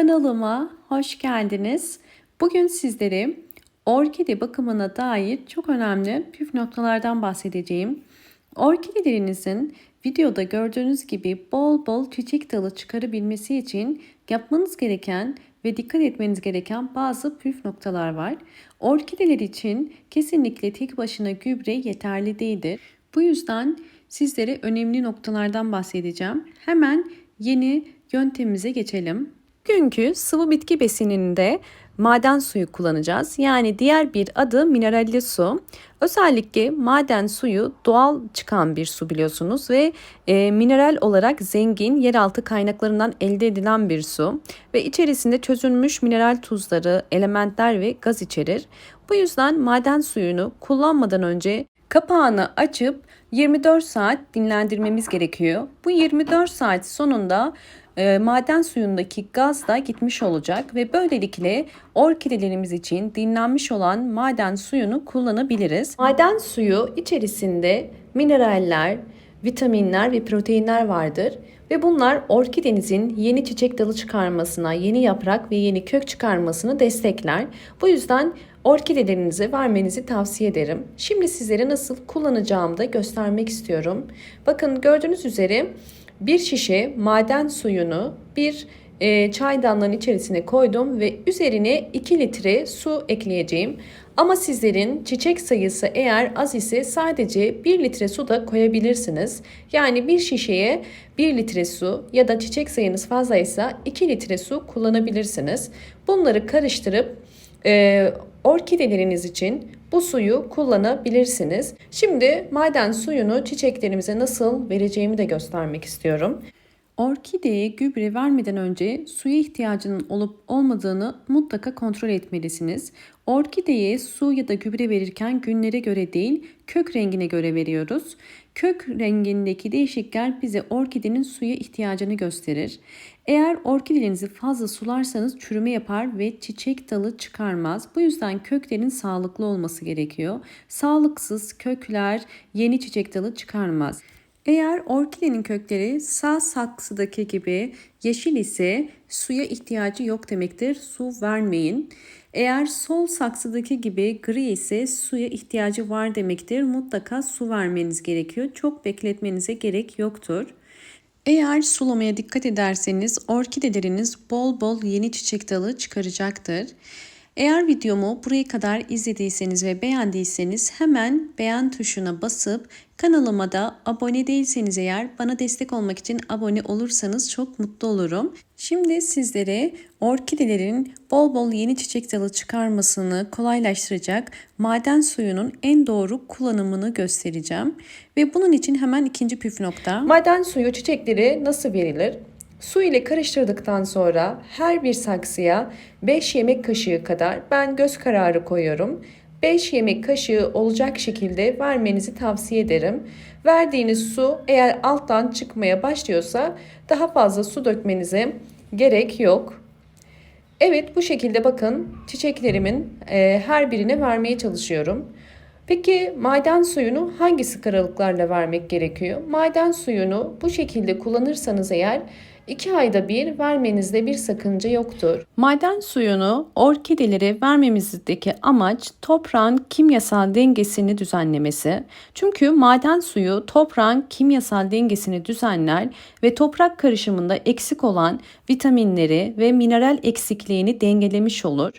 Kanalıma hoş geldiniz. Bugün sizlere orkide bakımına dair çok önemli püf noktalardan bahsedeceğim. Orkidelerinizin videoda gördüğünüz gibi bol bol çiçek dalı çıkarabilmesi için yapmanız gereken ve dikkat etmeniz gereken bazı püf noktalar var. Orkideler için kesinlikle tek başına gübre yeterli değildir. Bu yüzden sizlere önemli noktalardan bahsedeceğim. Hemen yeni yöntemimize geçelim. Bugünkü sıvı bitki besininde maden suyu kullanacağız. Yani diğer bir adı mineralli su. Özellikle maden suyu doğal çıkan bir su biliyorsunuz ve e, mineral olarak zengin yeraltı kaynaklarından elde edilen bir su ve içerisinde çözülmüş mineral tuzları, elementler ve gaz içerir. Bu yüzden maden suyunu kullanmadan önce kapağını açıp 24 saat dinlendirmemiz gerekiyor. Bu 24 saat sonunda e, maden suyundaki gaz da gitmiş olacak ve böylelikle orkidelerimiz için dinlenmiş olan maden suyunu kullanabiliriz. Maden suyu içerisinde mineraller, vitaminler ve proteinler vardır ve bunlar orkidenizin yeni çiçek dalı çıkarmasına, yeni yaprak ve yeni kök çıkarmasını destekler. Bu yüzden orkidelerinize vermenizi tavsiye ederim. Şimdi sizlere nasıl kullanacağımı da göstermek istiyorum. Bakın gördüğünüz üzere bir şişe maden suyunu bir e, çaydanlığın içerisine koydum ve üzerine 2 litre su ekleyeceğim. Ama sizlerin çiçek sayısı eğer az ise sadece 1 litre su da koyabilirsiniz. Yani bir şişeye 1 litre su ya da çiçek sayınız fazlaysa 2 litre su kullanabilirsiniz. Bunları karıştırıp e, orkideleriniz için bu suyu kullanabilirsiniz. Şimdi maden suyunu çiçeklerimize nasıl vereceğimi de göstermek istiyorum. Orkideye gübre vermeden önce suya ihtiyacının olup olmadığını mutlaka kontrol etmelisiniz. Orkideye su ya da gübre verirken günlere göre değil, kök rengine göre veriyoruz. Kök rengindeki değişiklikler bize orkidenin suya ihtiyacını gösterir. Eğer orkidelerinizi fazla sularsanız çürüme yapar ve çiçek dalı çıkarmaz. Bu yüzden köklerin sağlıklı olması gerekiyor. Sağlıksız kökler yeni çiçek dalı çıkarmaz. Eğer orkidenin kökleri sağ saksıdaki gibi yeşil ise suya ihtiyacı yok demektir. Su vermeyin. Eğer sol saksıdaki gibi gri ise suya ihtiyacı var demektir. Mutlaka su vermeniz gerekiyor. Çok bekletmenize gerek yoktur. Eğer sulamaya dikkat ederseniz orkideleriniz bol bol yeni çiçek dalı çıkaracaktır. Eğer videomu buraya kadar izlediyseniz ve beğendiyseniz hemen beğen tuşuna basıp kanalıma da abone değilseniz eğer bana destek olmak için abone olursanız çok mutlu olurum. Şimdi sizlere orkidelerin bol bol yeni çiçek dalı çıkarmasını kolaylaştıracak maden suyunun en doğru kullanımını göstereceğim. Ve bunun için hemen ikinci püf nokta. Maden suyu çiçekleri nasıl verilir? Su ile karıştırdıktan sonra her bir saksıya 5 yemek kaşığı kadar ben göz kararı koyuyorum. 5 yemek kaşığı olacak şekilde vermenizi tavsiye ederim. Verdiğiniz su eğer alttan çıkmaya başlıyorsa daha fazla su dökmenize gerek yok. Evet bu şekilde bakın çiçeklerimin e, her birine vermeye çalışıyorum. Peki maden suyunu hangi sık aralıklarla vermek gerekiyor? Maden suyunu bu şekilde kullanırsanız eğer 2 ayda bir vermenizde bir sakınca yoktur. Maden suyunu orkidelere vermemizdeki amaç toprağın kimyasal dengesini düzenlemesi. Çünkü maden suyu toprağın kimyasal dengesini düzenler ve toprak karışımında eksik olan vitaminleri ve mineral eksikliğini dengelemiş olur.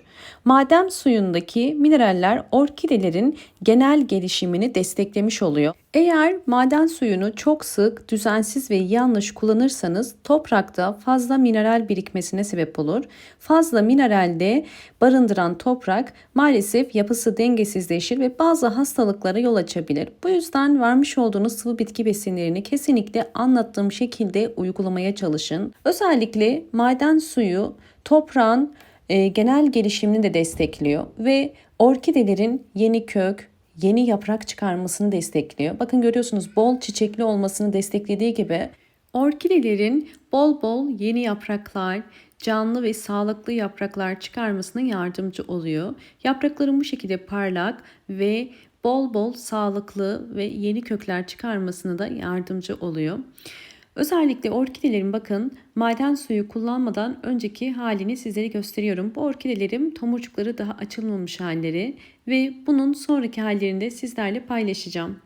Maden suyundaki mineraller orkidelerin genel gelişimini desteklemiş oluyor. Eğer maden suyunu çok sık, düzensiz ve yanlış kullanırsanız toprakta fazla mineral birikmesine sebep olur. Fazla mineralde barındıran toprak maalesef yapısı dengesizleşir ve bazı hastalıklara yol açabilir. Bu yüzden vermiş olduğunuz sıvı bitki besinlerini kesinlikle anlattığım şekilde uygulamaya çalışın. Özellikle maden suyu toprağın e, genel gelişimini de destekliyor ve orkidelerin yeni kök, yeni yaprak çıkarmasını destekliyor. Bakın görüyorsunuz bol çiçekli olmasını desteklediği gibi orkidelerin bol bol yeni yapraklar, canlı ve sağlıklı yapraklar çıkarmasına yardımcı oluyor. Yaprakların bu şekilde parlak ve bol bol sağlıklı ve yeni kökler çıkarmasına da yardımcı oluyor. Özellikle orkidelerin bakın maden suyu kullanmadan önceki halini sizlere gösteriyorum. Bu orkidelerim tomurcukları daha açılmamış halleri ve bunun sonraki hallerini de sizlerle paylaşacağım.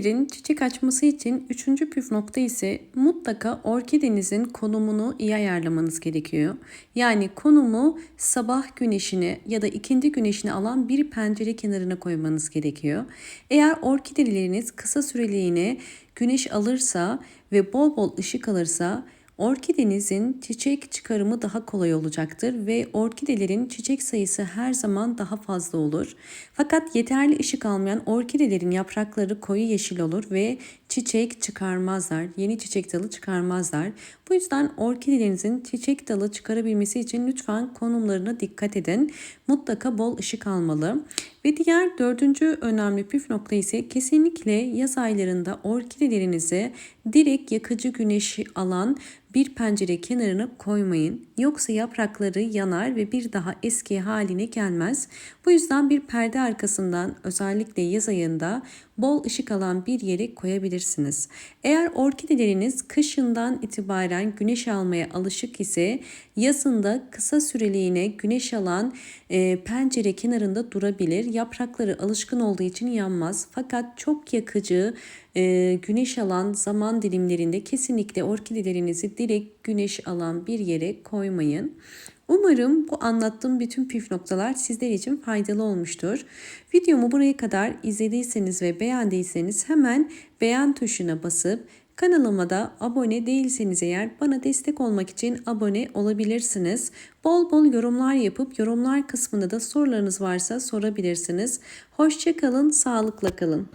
Orkidelerin çiçek açması için üçüncü püf nokta ise mutlaka orkidenizin konumunu iyi ayarlamanız gerekiyor. Yani konumu sabah güneşine ya da ikindi güneşine alan bir pencere kenarına koymanız gerekiyor. Eğer orkideleriniz kısa süreliğine güneş alırsa ve bol bol ışık alırsa Orkidenizin çiçek çıkarımı daha kolay olacaktır ve orkidelerin çiçek sayısı her zaman daha fazla olur. Fakat yeterli ışık almayan orkidelerin yaprakları koyu yeşil olur ve çiçek çıkarmazlar. Yeni çiçek dalı çıkarmazlar. Bu yüzden orkidelerinizin çiçek dalı çıkarabilmesi için lütfen konumlarına dikkat edin. Mutlaka bol ışık almalı. Ve diğer dördüncü önemli püf nokta ise kesinlikle yaz aylarında orkidelerinizi direkt yakıcı güneşi alan bir pencere kenarına koymayın. Yoksa yaprakları yanar ve bir daha eski haline gelmez. Bu yüzden bir perde arkasından özellikle yaz ayında bol ışık alan bir yere koyabilirsiniz. Eğer orkideleriniz kışından itibaren güneş almaya alışık ise yazında kısa süreliğine güneş alan e, pencere kenarında durabilir. Yaprakları alışkın olduğu için yanmaz. Fakat çok yakıcı e, güneş alan zaman dilimlerinde kesinlikle orkidelerinizi direkt güneş alan bir yere koymayın. Umarım bu anlattığım bütün püf noktalar sizler için faydalı olmuştur. Videomu buraya kadar izlediyseniz ve beğendiyseniz hemen beğen tuşuna basıp Kanalıma da abone değilseniz eğer bana destek olmak için abone olabilirsiniz. Bol bol yorumlar yapıp yorumlar kısmında da sorularınız varsa sorabilirsiniz. Hoşçakalın, sağlıkla kalın.